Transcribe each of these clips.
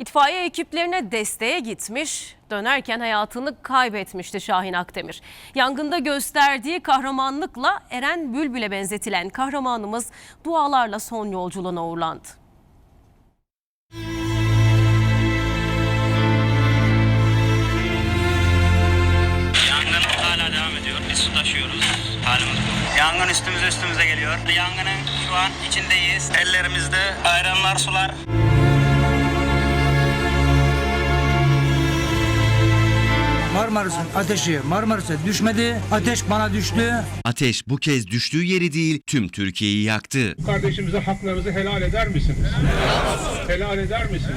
İtfaiye ekiplerine desteğe gitmiş, dönerken hayatını kaybetmişti Şahin Akdemir. Yangında gösterdiği kahramanlıkla Eren Bülbül'e benzetilen kahramanımız dualarla son yolculuğuna uğurlandı. Yangın hala devam ediyor. Biz su taşıyoruz. Halimiz bu. Yangın üstümüze üstümüze geliyor. Yangının şu an içindeyiz. Ellerimizde ayranlar, sular. Marmaris'in ateşi Marmaris'e düşmedi. Ateş bana düştü. Ateş bu kez düştüğü yeri değil tüm Türkiye'yi yaktı. Kardeşimize haklarınızı helal eder misiniz? Helal eder misiniz?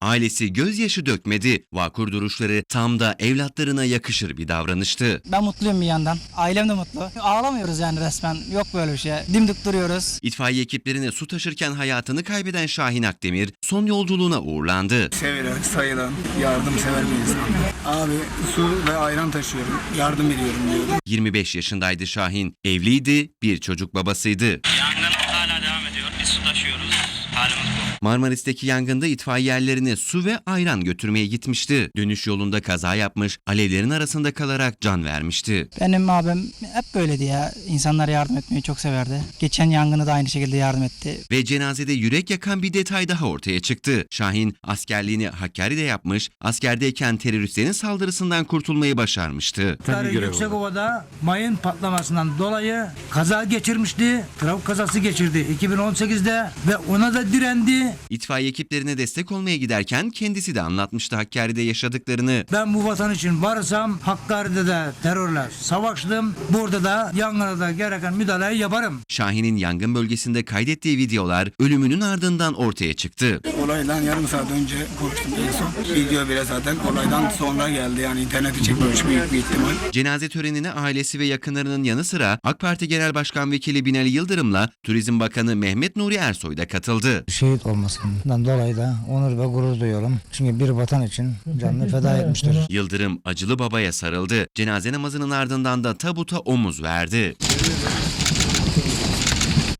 Ailesi gözyaşı dökmedi. Vakur duruşları tam da evlatlarına yakışır bir davranıştı. Ben mutluyum bir yandan. Ailem de mutlu. Ağlamıyoruz yani resmen. Yok böyle bir şey. Dimdik duruyoruz. İtfaiye ekiplerine su taşırken hayatını kaybeden Şahin Akdemir son yolculuğuna uğurlandı. Sevilen, sayılan, yardımsever bir insan. Abi su ve ayran taşıyorum, yardım ediyorum diyorum. 25 yaşındaydı Şahin. Evliydi, bir çocuk babasıydı. Yangın hala devam ediyor. Biz su taşıyoruz. Halimiz bu. Marmaris'teki yangında itfaiyecilerine su ve ayran götürmeye gitmişti. Dönüş yolunda kaza yapmış, alevlerin arasında kalarak can vermişti. Benim abim hep böyleydi ya. İnsanlara yardım etmeyi çok severdi. Geçen yangını da aynı şekilde yardım etti. Ve cenazede yürek yakan bir detay daha ortaya çıktı. Şahin askerliğini Hakkari'de yapmış, askerdeyken teröristlerin saldırısından kurtulmayı başarmıştı. Tabii Yüksekova'da mayın patlamasından dolayı kaza geçirmişti. Trafik kazası geçirdi 2018'de ve ona da direndi. İtfaiye ekiplerine destek olmaya giderken kendisi de anlatmıştı Hakkari'de yaşadıklarını. Ben bu vatan için varsam Hakkari'de de terörle savaştım. Burada da yangına da gereken müdahaleyi yaparım. Şahin'in yangın bölgesinde kaydettiği videolar ölümünün ardından ortaya çıktı. Olaydan yarım saat önce konuştum en son. Video bile zaten olaydan sonra geldi yani interneti çekmemiş büyük bir ihtimal. Cenaze törenine ailesi ve yakınlarının yanı sıra AK Parti Genel Başkan Vekili Binali Yıldırım'la Turizm Bakanı Mehmet Nuri Ersoy da katıldı. Şehit olmasından dolayı da onur ve gurur duyuyorum. Çünkü bir vatan için canını feda etmiştir. Yıldırım acılı babaya sarıldı. Cenaze namazının ardından da tabuta omuz verdi.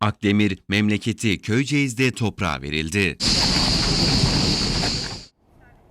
Akdemir memleketi Köyceğiz'de toprağa verildi.